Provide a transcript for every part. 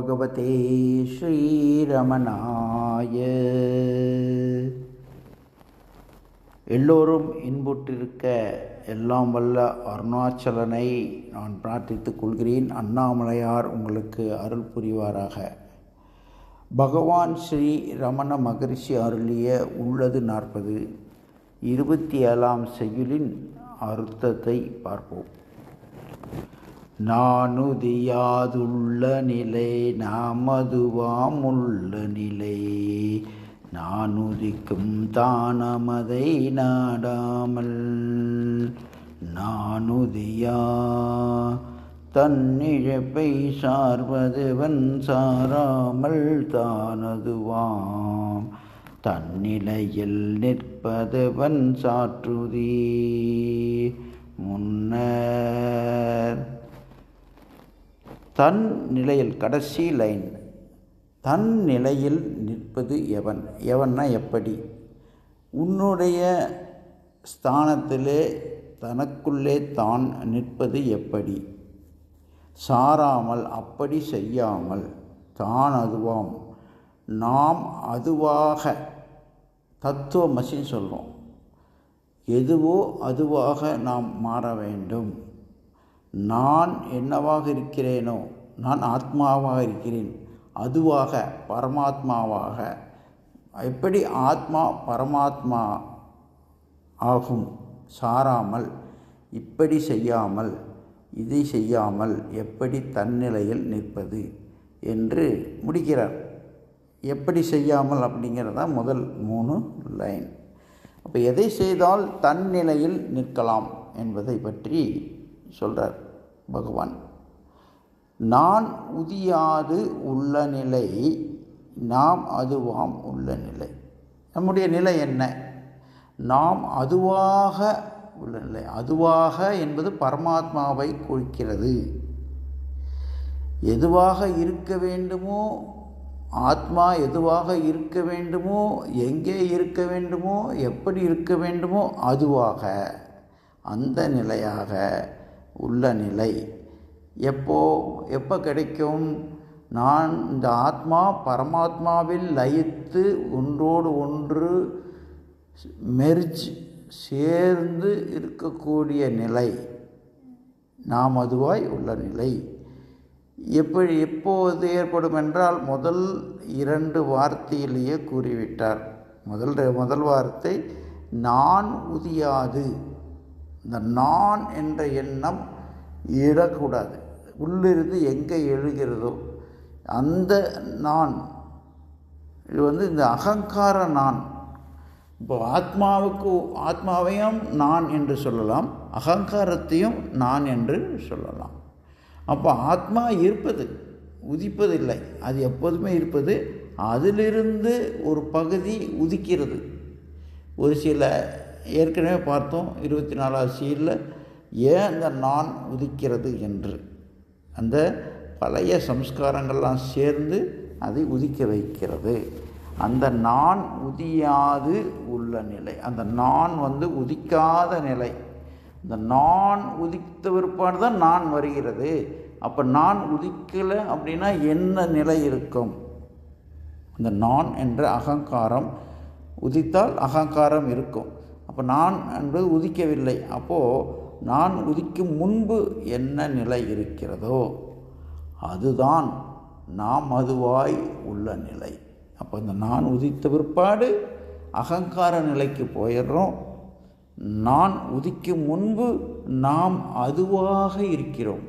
பகவதே ஸ்ரீரமணாய எல்லோரும் இன்புற்றிருக்க எல்லாம் வல்ல அருணாச்சலனை நான் பிரார்த்தித்துக் கொள்கிறேன். அண்ணாமலையார் உங்களுக்கு அருள் புரிவாராக. பகவான் ஸ்ரீ ரமண மகரிஷி அருளிய உள்ளது நாற்பது. இருபத்தி ஏழாம் செய்யுளின் அர்த்தத்தை பார்ப்போம். நானுதியாதுள்ள நிலை நாமதுவாமுள்ள நிலை. நானுதிக்கும் தானமதை நாடாமல் நானுதியா. தன்னிழப்பை சார்வதுவன் சாராமல் தானதுவாம். தன்னிலையில் நிற்பதுவன் சாற்றுதி முன்னர் தன் நிலையில் கடைசி லைன் தன் நிலையில் நிற்பது எவன்? எவன்னா எப்படி? உன்னுடைய ஸ்தானத்திலே தனக்குள்ளே தான் நிற்பது எப்படி? சாராமல் அப்படி செய்யாமல் தான் அதுவாம். நாம் அதுவாக தத்துவமசின்னு சொல்கிறோம் எதுவோ அதுவாக நாம் மாற வேண்டும். நான் என்னவாக இருக்கிறேனோ நான் ஆத்மாவாக இருக்கிறேன் அதுவாக பரமாத்மாவாக. எப்படி ஆத்மா பரமாத்மா ஆகும்? சாராமல் இப்படி செய்யாமல் இதை செய்யாமல் எப்படி தன்னிலையில் நிற்பது என்று முடிக்கிறார். எப்படி செய்யாமல் அப்படிங்கிறதா முதல் மூணு லைன். அப்போ எதை செய்தால் தன்னிலையில் நிற்கலாம் என்பதை பற்றி சொல்கிறார் பகவான். நான் உதியாது உள்ள நிலை நாம் அதுவாம் உள்ள நிலை. நம்முடைய நிலை என்ன? நாம் அதுவாக உள்ள நிலை. அதுவாக என்பது பரமாத்மாவை குறிக்கிறது. எதுவாக இருக்க வேண்டுமோ ஆத்மா எதுவாக இருக்க வேண்டுமோ எங்கே இருக்க வேண்டுமோ எப்படி இருக்க வேண்டுமோ அதுவாக அந்த நிலையாக உள்ள நிலை. எப்போ எப்போ கிடைக்கும்? நான் இந்த ஆத்மா பரமாத்மாவில் லயித்து ஒன்றோடு ஒன்று மெர்ஜ் சேர்ந்து இருக்கக்கூடிய நிலை. நாம் அதுவாய் உள்ள நிலை. எப்படி எப்போது ஏற்படும் என்றால் முதல் இரண்டு வார்த்தையிலேயே கூறிவிட்டார். முதல் முதல் வார்த்தை நான் உதியாது. இந்த நான் என்ற எண்ணம் இடக்கூடாது உள்ளிருந்து எங்கே எழுகிறதோ அந்த நான் இது வந்து இந்த அகங்கார நான். இப்போ ஆத்மாவுக்கு ஆத்மாவையும் நான் என்று சொல்லலாம் அகங்காரத்தையும் நான் என்று சொல்லலாம். அப்போ ஆத்மா இருப்பது உதிப்பதில்லை. அது எப்போதுமே இருப்பது அதிலிருந்து ஒரு பகுதி உதிக்கிறது. ஒரு சில ஏற்கனவே பார்த்தோம் இருபத்தி நாலாவது சீரில் ஏன் அந்த நான் உதிக்கிறது என்று. அந்த பழைய சம்ஸ்காரங்கள்லாம் சேர்ந்து அதை உதிக்க வைக்கிறது. அந்த நான் உதியாது உள்ள நிலை. அந்த நான் வந்து உதிக்காத நிலை. இந்த நான் உதித்த பிற்பாடு தான் நான் வருகிறது. அப்போ நான் உதிக்கலை அப்படின்னா என்ன நிலை இருக்கும்? அந்த நான் என்ற அகங்காரம் உதித்தால் அகங்காரம் இருக்கும். அப்போ நான் என்பது உதிக்கவில்லை. அப்போது நான் உதிக்கும் முன்பு என்ன நிலை இருக்கிறதோ அதுதான் நாம் அதுவாய் உள்ள நிலை. அப்போ இந்த நான் உதித்த பிற்பாடு அகங்கார நிலைக்கு போயிடுறோம். நான் உதிக்கும் முன்பு நாம் அதுவாக இருக்கிறோம்.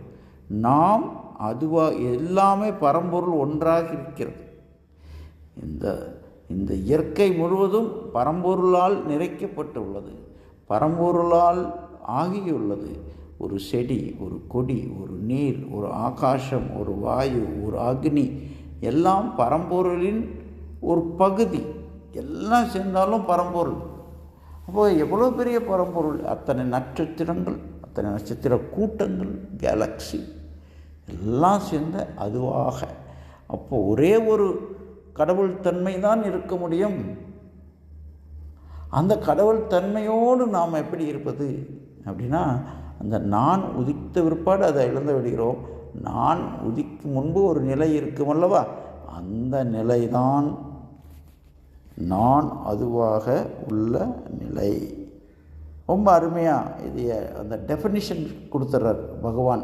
நாம் அதுவாக எல்லாமே பரம்பொருள் ஒன்றாக இருக்கிறது. இந்த இந்த இயற்கை முழுவதும் பரம்பொருளால் நிறைக்கப்பட்டுள்ளது. பரம்பொருளால் ஆகியுள்ளது. ஒரு செடி ஒரு கொடி ஒரு நீர் ஒரு ஆகாசம் ஒரு வாயு ஒரு அக்னி எல்லாம் பரம்பொருளின் ஒரு பகுதி. எல்லாம் சேர்ந்தாலும் பரம்பொருள். அப்போது எவ்வளோ பெரிய பரம்பொருள்? அத்தனை நட்சத்திரங்கள் அத்தனை நட்சத்திர கூட்டங்கள் கேலக்ஸி எல்லாம் சேர்ந்த அதுவாக. அப்போ ஒரே ஒரு கடவுள் தன்மை தான் இருக்க முடியும். அந்த கடவுள் தன்மையோடு நாம் எப்படி இருப்பது? அப்படின்னா அந்த நான் உதித்த பிற்பாடு அதை இழந்து விடுகிறோம். நான் உதிக்கும் முன்பு ஒரு நிலை இருக்கும் அல்லவா? அந்த நிலைதான் நான் அதுவாக உள்ள நிலை. ரொம்ப அருமையாக இதைய அந்த டெஃபினிஷன் கொடுத்துட்றார் பகவான்.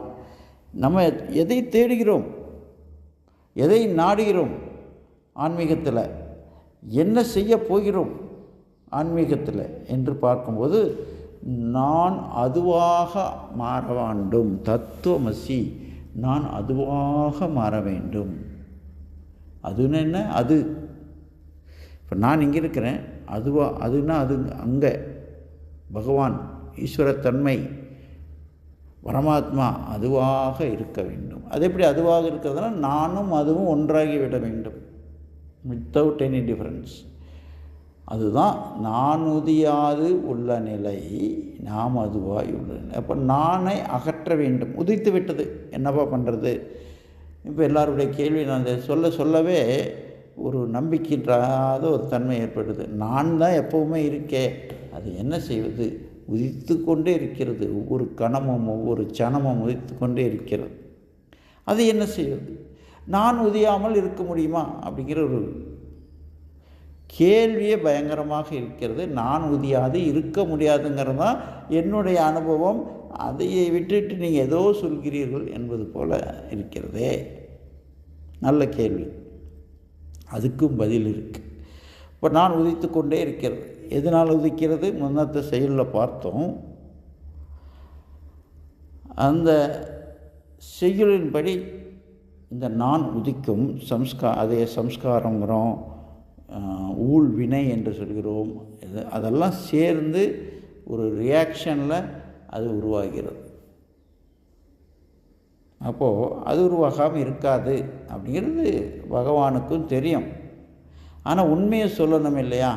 நம்ம எதை தேடுகிறோம்? எதை நாடுகிறோம்? ஆன்மீகத்தில். என்ன செய்ய போகிறோம் ஆன்மீகத்தில் என்று பார்க்கும்போது நான் அதுவாக மாற வேண்டும். தத்துவமசி நான் அதுவாக மாற வேண்டும். அதுன்னு என்ன? அது. இப்போ நான் இங்கே இருக்கிறேன். அதுவா அதுனா அது அங்கே. பகவான் ஈஸ்வரத்தன்மை பரமாத்மா அதுவாக இருக்க வேண்டும். அது எப்படி அதுவாக இருக்கிறதுனா நானும் அதுவும் ஒன்றாகி விட வேண்டும். வித்தவுட் எனி டிஃப்ரென்ஸ் அதுதான் நான் உதியாது உள்ள நிலை நாம் அதுவாய் உள்ள நிலை. அப்போ நானை அகற்ற வேண்டும். உதித்து விட்டது. என்னப்பா பண்ணுறது இப்போ எல்லாருடைய கேள்வி நான் அதை சொல்ல சொல்லவே ஒரு நம்பிக்கையில்லாத ஒரு தன்மை ஏற்படுது. நான் தான் எப்போவுமே இருக்கே. அது என்ன செய்வது? உதித்து கொண்டே இருக்கிறது. ஒவ்வொரு கணமும் ஒவ்வொரு சனமும் உதித்து கொண்டே இருக்கிறது. அது என்ன செய்வது? நான் உதியாமல் இருக்க முடியுமா? அப்படிங்கிற ஒரு கேள்வியே பயங்கரமாக இருக்கிறது. நான் உதியாது இருக்க முடியாதுங்கிறது தான் என்னுடைய அனுபவம். அதையை விட்டுட்டு நீங்கள் ஏதோ சொல்கிறீர்கள் என்பது போல இருக்கிறதே. நல்ல கேள்வி. அதுக்கும் பதில் இருக்குது இப்போ நான் உதித்து கொண்டே இருக்கிறது. எதனால் உதிக்கிறது? முன்னத்த செயலில் பார்த்தோம். அந்த செய்யுளின்படி இந்த நான் உதிக்கும் சம்ஸ்கா அதே சம்ஸ்காரங்கிறோம் ஊழ் வினை என்று சொல்கிறோம் இது அதெல்லாம் சேர்ந்து ஒரு ரியாக்ஷனில் அது உருவாகிறது. அப்போது அது உருவாகாமல் இருக்காது அப்படிங்கிறது பகவானுக்கும் தெரியும். ஆனால் உண்மையை சொல்லணும் இல்லையா?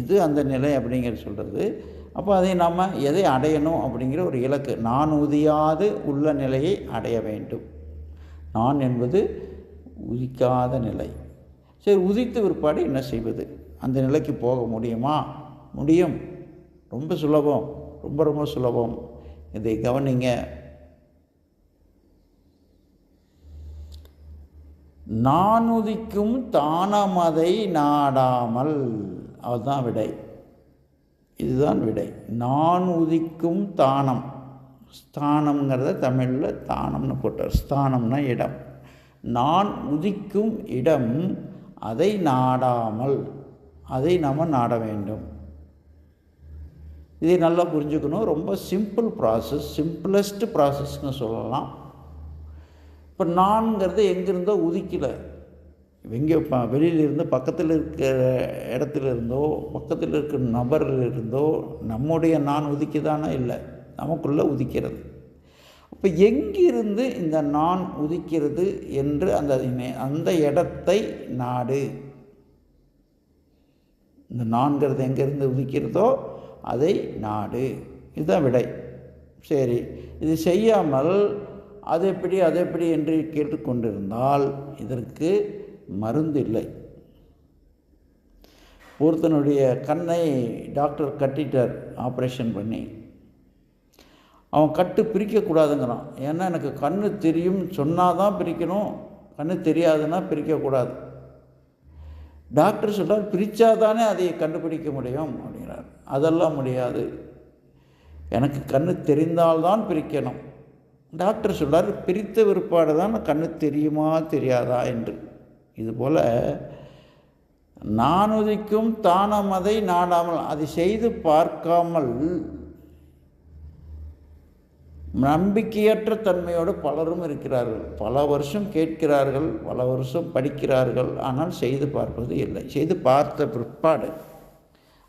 எது அந்த நிலை அப்படிங்கிறது சொல்கிறது அப்போ அதை நாம் எதை அடையணும் அப்படிங்கிற ஒரு இலக்கு. நான் உதியாது உள்ள நிலையை அடைய வேண்டும். நான் என்பது உதிக்காத நிலை. சரி உதித்த பிற்பாடு என்ன செய்வது? அந்த நிலைக்கு போக முடியுமா? முடியும். ரொம்ப சுலபம். ரொம்ப ரொம்ப சுலபம். இதை கவனிங்க. நான் உதிக்கும் தானமதை நாடாமல். அதுதான் விடை. இதுதான் விடை. நான் உதிக்கும் தானம். ஸ்தானம்ங்கிறத தமிழில் தானம்னு போட்டார். ஸ்தானம்னா இடம். நான் உதிக்கும் இடம் அதை நாடாமல் அதை நாம் நாட வேண்டும். இதை நல்லா புரிஞ்சுக்கணும். ரொம்ப சிம்பிள் ப்ராசஸ் சிம்பிளஸ்ட் ப்ராசஸ்னு சொல்லலாம். இப்போ நான்கிறது எங்கேருந்தோ உதிக்கலை. எங்கே ப வெளியிலிருந்து பக்கத்தில் இருக்கிற இடத்துல இருந்தோ பக்கத்தில் இருக்கிற நபரில் இருந்தோ நம்முடைய நான் உதிக்குதானா இல்லை. நமக்குள்ளே உதிக்கிறது. இப்போ எங்கிருந்து இந்த நான் உதிக்கிறது என்று அந்த அந்த இடத்தை நாடு. இந்த நான்கிறது எங்கேருந்து உதிக்கிறதோ அதை நாடு. இதுதான் விடை. சரி இது செய்யாமல் அது எப்படி அது எப்படி என்று கேட்டுக்கொண்டிருந்தால் இதற்கு மருந்து இல்லை. ஒருத்தனுடைய கண்ணை டாக்டர் கட்டிட்டார் ஆப்ரேஷன் பண்ணி. அவன் கட்டு பிரிக்கக்கூடாதுங்கிறான். ஏன்னா எனக்கு கண் தெரியும் சொன்னால் தான் பிரிக்கணும். கண் தெரியாதுன்னா பிரிக்கக்கூடாது. டாக்டர் சொல்கிறார் பிரித்தாதானே அதை கண்டுபிடிக்க முடியும் அப்படிங்கிறார். அதெல்லாம் முடியாது. எனக்கு கண் தெரிந்தால்தான் பிரிக்கணும். டாக்டர் சொல்கிறார் பிரித்த விற்பாடு தான் கண் தெரியுமா தெரியாதா என்று. இதுபோல் நான் உதிக்கும் தானம் அதை நாடாமல் அதை செய்து பார்க்காமல் நம்பிக்கையற்ற தன்மையோடு பலரும் இருக்கிறார்கள். பல வருஷம் கேட்கிறார்கள் பல வருஷம் படிக்கிறார்கள் ஆனால் செய்து பார்ப்பது இல்லை. செய்து பார்த்த பிற்பாடு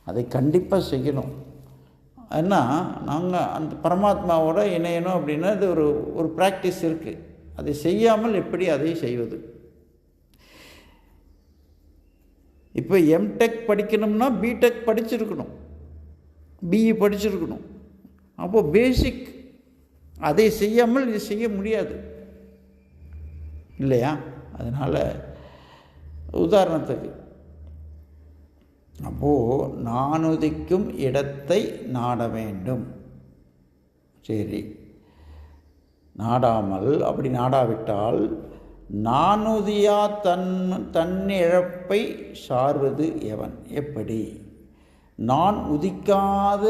அதை கண்டிப்பாக செய்யணும். ஏன்னா நாங்கள் அந்த பரமாத்மாவோட இணையணும் அப்படின்னா அது ஒரு ஒரு ப்ராக்டிஸ் இருக்குது அதை செய்யாமல் எப்படி அதை செய்வது? இப்போ எம்டெக் படிக்கணும்னா பிடெக் படிச்சிருக்கணும். பிஇ படிச்சிருக்கணும். அப்போது பேசிக் அதை செய்யாமல் இது செய்ய முடியாது. இல்லையா? அதனால் உதாரணத்துக்கு. அப்போது நான் உதிக்கும் இடத்தை நாட வேண்டும். சரி. நாடாமல் அப்படி நாடாவிட்டால் நானுதியா தன் தன்னிழப்பை சார்வது எவன்? எப்படி? நான் உதிக்காத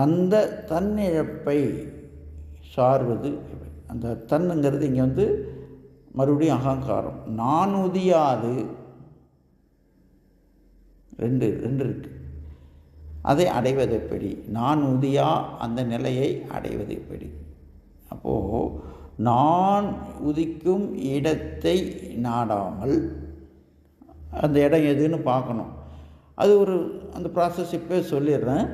அந்த தன்னிழப்பை சார்வது அந்த தன்னுங்கிறது இங்கே வந்து மறுபடியும் அகங்காரம். நான் உதியாது. ரெண்டு ரெண்டு இருக்கு. அதை அடைவது எப்படி? நான் உதியா அந்த நிலையை அடைவது எப்படி? அப்போது நான் உதிக்கும் இடத்தை நாடாமல் அந்த இடம் எதுன்னு பார்க்கணும். அது ஒரு அந்த ப்ராசஸ் இப்போ சொல்லிடுறேன்.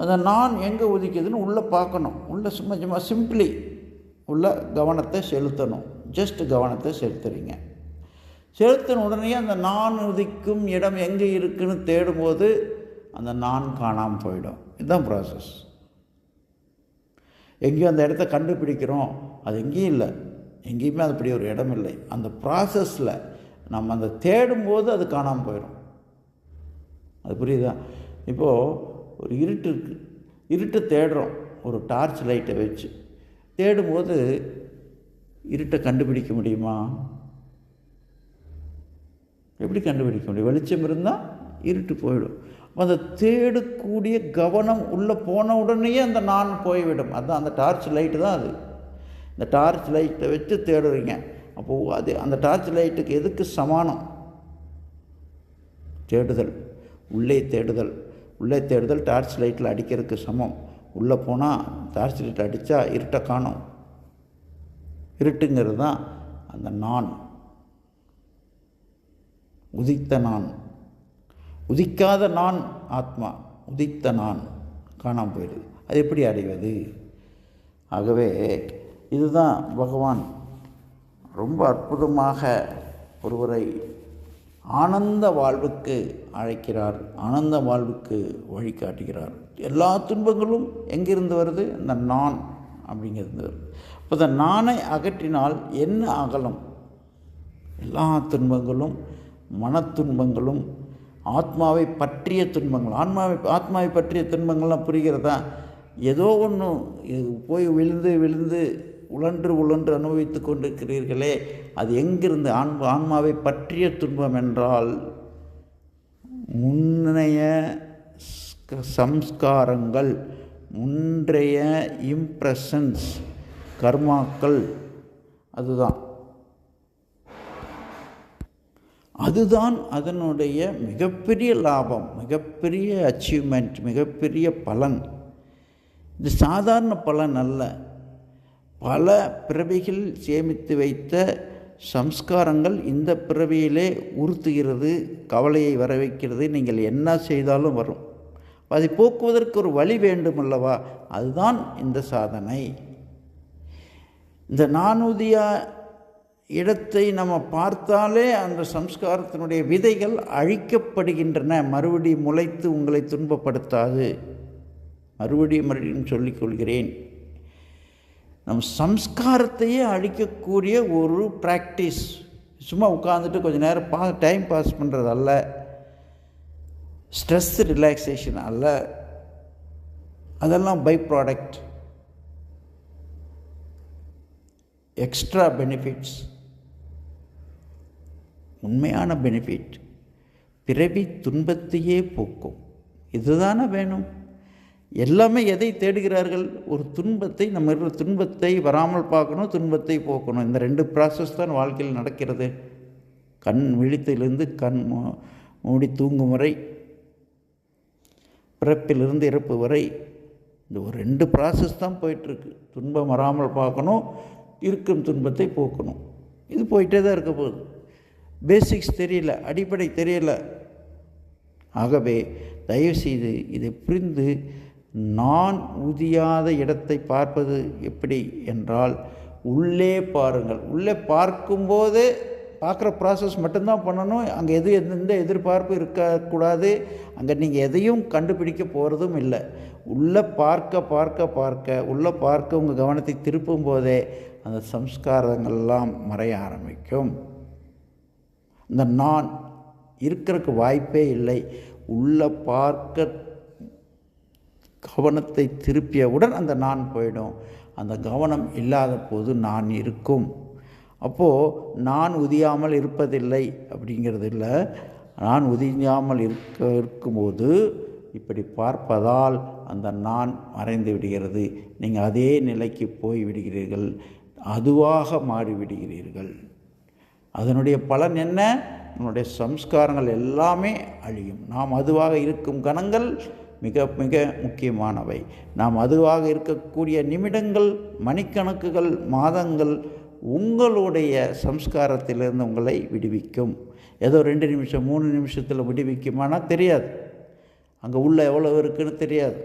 அந்த நான் எங்கே உதிக்குதுன்னு உள்ளே பார்க்கணும். உள்ளே சும்மா சும்மா சிம்பிளி உள்ள கவனத்தை செலுத்தணும். ஜஸ்ட் கவனத்தை செலுத்துறீங்க. செலுத்தின உடனே அந்த நான் உதிக்கும் இடம் எங்கே இருக்குன்னு தேடும்போது அந்த நான் காணாமல் போயிடும். இதுதான் ப்ராசஸ் எங்கேயும் அந்த இடத்த கண்டுபிடிக்கிறோம். அது எங்கேயும் இல்லை. எங்கேயுமே அது அப்படி ஒரு இடம் இல்லை. அந்த ப்ராசஸில் நம்ம அந்த தேடும்போது அது காணாமல் போயிடும். அது புரியுதா? இப்போது ஒரு இருட்டு இருக்குது இருட்டை தேடுறோம். ஒரு டார்ச் லைட்டை வச்சு. தேடும்போது இருட்டை கண்டுபிடிக்க முடியுமா? எப்படி கண்டுபிடிக்க முடியும்? வெளிச்சம் இருந்தால் இருட்டு போயிடும். அந்த தேடக்கூடிய கவனம் உள்ளே போன உடனேயே அந்த நான் போய்விடும். அதுதான் அந்த டார்ச் லைட்டு தான் அது. இந்த டார்ச் லைட்டை வச்சு தேடுறீங்க. அப்போது அது அந்த டார்ச் லைட்டுக்கு எதுக்கு சமானம்? தேடுதல். உள்ளே தேடுதல். உள்ளே தேடுதல் டார்ச் லைட்டில் அடிக்கிறதுக்கு சமம். உள்ளே போனால் டார்ச் லைட் அடித்தா இருட்டை காணும். இருட்டுங்கிறது தான் அந்த நான். உதித்த நான். உதிக்காத நான் ஆத்மா உதித்த நான் காணாமல் போயிடுது. அது எப்படி அடைவது? ஆகவே இதுதான் பகவான் ரொம்ப அற்புதமாக ஒருவரை ஆனந்த வாழ்வுக்கு அழைக்கிறார். ஆனந்த வாழ்வுக்கு வழிகாட்டுகிறார். எல்லா துன்பங்களும் எங்கிருந்து வருது? இந்த நான் அப்படிங்கிறது இப்போ இந்த நானை அகற்றினால் என்ன அகலம்? எல்லா துன்பங்களும் மன துன்பங்களும் ஆத்மாவை பற்றிய துன்பங்கள். ஆன்மாவை ஆத்மாவை பற்றிய துன்பங்கள்லாம் புரிகிறதா? ஏதோ ஒன்று போய் விழுந்து விழுந்து உழன்று உழன்று அனுபவித்து கொண்டிருக்கிறீர்களே அது எங்கிருந்து? ஆன் ஆன்மாவை பற்றிய துன்பம் என்றால் முன்னைய சம்ஸ்காரங்கள் முன்றைய இம்ப்ரெஷன்ஸ் கர்மாக்கள் அதுதான். அதுதான் அதனுடைய மிகப்பெரிய லாபம் மிகப்பெரிய அச்சீவ்மெண்ட் மிகப்பெரிய பலன். இது சாதாரண பலன் அல்ல. பல பிறவிகள் சேமித்து வைத்த சம்ஸ்காரங்கள் இந்த பிறவியிலே உறுத்துகிறது கவலையை வர வைக்கிறது நீங்கள் என்ன செய்தாலும் வரும். அதை போக்குவதற்கு ஒரு வழி வேண்டும் அல்லவா அதுதான் இந்த சாதனை. இந்த நானூதியா இடத்தை நம்ம பார்த்தாலே அந்த சம்ஸ்காரத்தினுடைய விதைகள் அழிக்கப்படுகின்றன. மறுபடி முளைத்து உங்களை துன்பப்படுத்தாது. மறுபடியும் மறுபடியும் சொல்லிக் நம்ம சம்ஸ்காரத்தையே அழிக்கக்கூடிய ஒரு ப்ராக்டிஸ் சும்மா உட்காந்துட்டு கொஞ்சம் நேரம் பா டைம் பாஸ் பண்ணுறது அல்ல. ஸ்ட்ரெஸ் ரிலாக்ஸேஷன் அல்ல. அதெல்லாம் பை ப்ராடக்ட் எக்ஸ்ட்ரா பெனிஃபிட்ஸ் உண்மையான பெனிஃபிட் பிறவி துன்பத்தையே போக்கும். இதுதானே வேணும்? எல்லாமே எதை தேடுகிறார்கள்? ஒரு துன்பத்தை நம்ம இருக்கிற துன்பத்தை வராமல் பார்க்கணும் துன்பத்தை போக்கணும். இந்த ரெண்டு ப்ராசஸ் தான் வாழ்க்கையில் நடக்கிறது. கண் விழித்திலிருந்து கண் மூடி தூங்கும் வரை பிறப்பிலிருந்து இறப்பு வரை இந்த ஒரு ரெண்டு ப்ராசஸ் தான் போயிட்டுருக்கு. துன்பம் வராமல் பார்க்கணும் இருக்கும் துன்பத்தை போக்கணும். இது போயிட்டே தான் இருக்க போகுது. பேசிக்ஸ் தெரியல அடிப்படை தெரியல. ஆகவே தயவுசெய்து இதை புரிந்து நான் உதியாத இடத்தை பார்ப்பது எப்படி என்றால் உள்ளே பாருங்கள். உள்ளே பார்க்கும்போது பார்க்குற ப்ராசஸ் மட்டும்தான் பண்ணணும். அங்கே எது எந்த எதிர்பார்ப்பு இருக்கக்கூடாது. அங்கே நீங்கள் எதையும் கண்டுபிடிக்க போகிறதும் இல்லை. உள்ளே பார்க்க பார்க்க பார்க்க உள்ளே பார்க்க உங்கள் கவனத்தை திருப்பும் போதே அந்த சம்ஸ்காரங்கள்லாம் மறைய ஆரம்பிக்கும். இந்த நான் இருக்கிறதுக்கு வாய்ப்பே இல்லை. உள்ளே பார்க்க கவனத்தை திருப்பியவுடன் அந்த நான் போயிடும். அந்த கவனம் இல்லாத போது நான் இருக்கும். அப்போது நான் உதியாமல் இருப்பதில்லை அப்படிங்கிறது இல்லை. நான் உதியாமல் இருக்க இருக்கும்போது இப்படி பார்ப்பதால் அந்த நான் மறைந்து விடுகிறது. நீங்கள் அதே நிலைக்கு போய் விடுகிறீர்கள். அதுவாக மாறிவிடுகிறீர்கள் அதனுடைய பலன் என்ன? நம்முடைய சம்ஸ்காரங்கள் எல்லாமே அழியும். நாம் அதுவாக இருக்கும் கணங்கள் மிக மிக முக்கியமானவை. நாம் அதுவாக இருக்கக்கூடிய நிமிடங்கள் மணிக்கணக்குகள் மாதங்கள் உங்களுடைய சம்ஸ்காரத்திலிருந்து உங்களை விடுவிக்கும். ஏதோ ரெண்டு நிமிஷம் மூணு நிமிஷத்தில் விடுவிக்குமானா தெரியாது. அங்கே உள்ள எவ்வளோ இருக்குன்னு தெரியாது.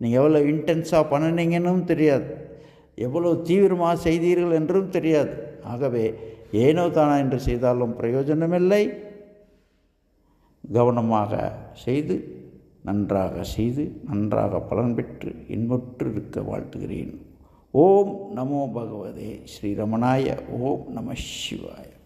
நீங்கள் எவ்வளோ இன்டென்ஸாக பண்ணினீங்கன்னு தெரியாது. எவ்வளோ தீவிரமாக செய்தீர்கள் என்றும் தெரியாது. ஆகவே ஏனோ தானா என்று செய்தாலும் பிரயோஜனமில்லை. கவனமாக செய்து நன்றாக செய்து நன்றாக பலன் பெற்று இன்புற்று இருக்க வாழ்த்துகிறேன். ஓம் நமோ பகவதே ஸ்ரீரமணாய ஓம் நம சிவாய.